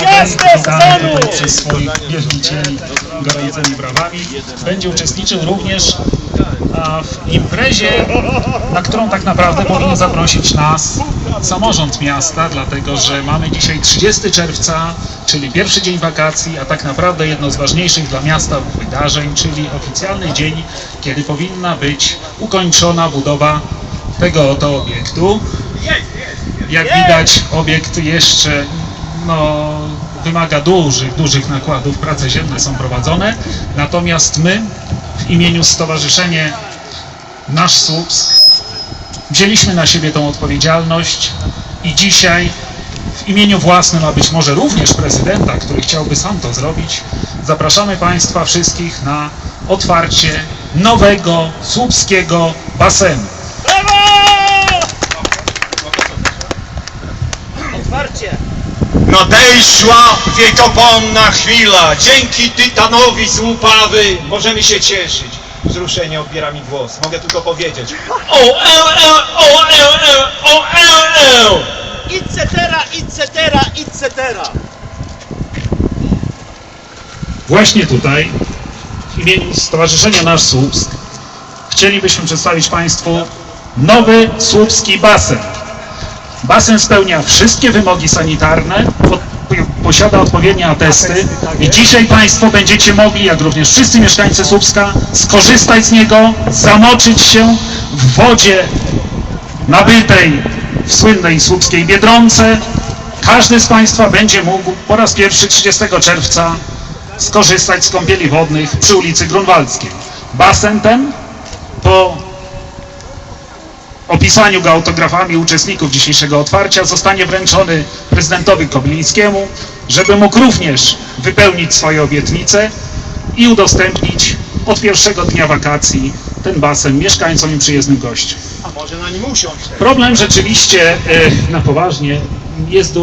Witany sezonu! tutaj przez swoich wielbicieli gorącymi brawami. Będzie uczestniczył również w imprezie, na którą tak naprawdę powinien zaprosić nas samorząd miasta, dlatego że mamy dzisiaj 30 czerwca, czyli pierwszy dzień wakacji, a tak naprawdę jedno z ważniejszych dla miasta wydarzeń, czyli oficjalny dzień, kiedy powinna być ukończona budowa tego oto obiektu. Jak widać, obiekt jeszcze no, wymaga dużych, dużych nakładów, prace ziemne są prowadzone, natomiast my w imieniu Stowarzyszenia Nasz Słupsk wzięliśmy na siebie tą odpowiedzialność i dzisiaj w imieniu własnym, a być może również prezydenta, który chciałby sam to zrobić, zapraszamy Państwa wszystkich na otwarcie nowego słupskiego basenu. Brawo! Otwarcie. Nadeszła wiekopomna chwila. Dzięki Tytanowi z Łupawy możemy się cieszyć. Wzruszenie odbiera mi głos. Mogę tylko powiedzieć. O, e, e, o, e, e, o, e, e. Etc., etc., etc. Właśnie tutaj, w imieniu Stowarzyszenia Nasz Słupsk, chcielibyśmy przedstawić Państwu nowy słupski basen. Basen spełnia wszystkie wymogi sanitarne, po- posiada odpowiednie atesty i dzisiaj Państwo będziecie mogli, jak również wszyscy mieszkańcy Słupska, skorzystać z niego, zamoczyć się w wodzie nabytej w słynnej słupskiej Biedronce. Każdy z Państwa będzie mógł po raz pierwszy 30 czerwca skorzystać z kąpieli wodnych przy ulicy Grunwaldzkiej. Basen ten po opisaniu go autografami uczestników dzisiejszego otwarcia zostanie wręczony prezydentowi Kobylińskiemu, żeby mógł również wypełnić swoje obietnice i udostępnić od pierwszego dnia wakacji ten basen mieszkańcom i przyjezdnym gościom. A może na nim usiąść? Problem rzeczywiście e, na poważnie jest duży.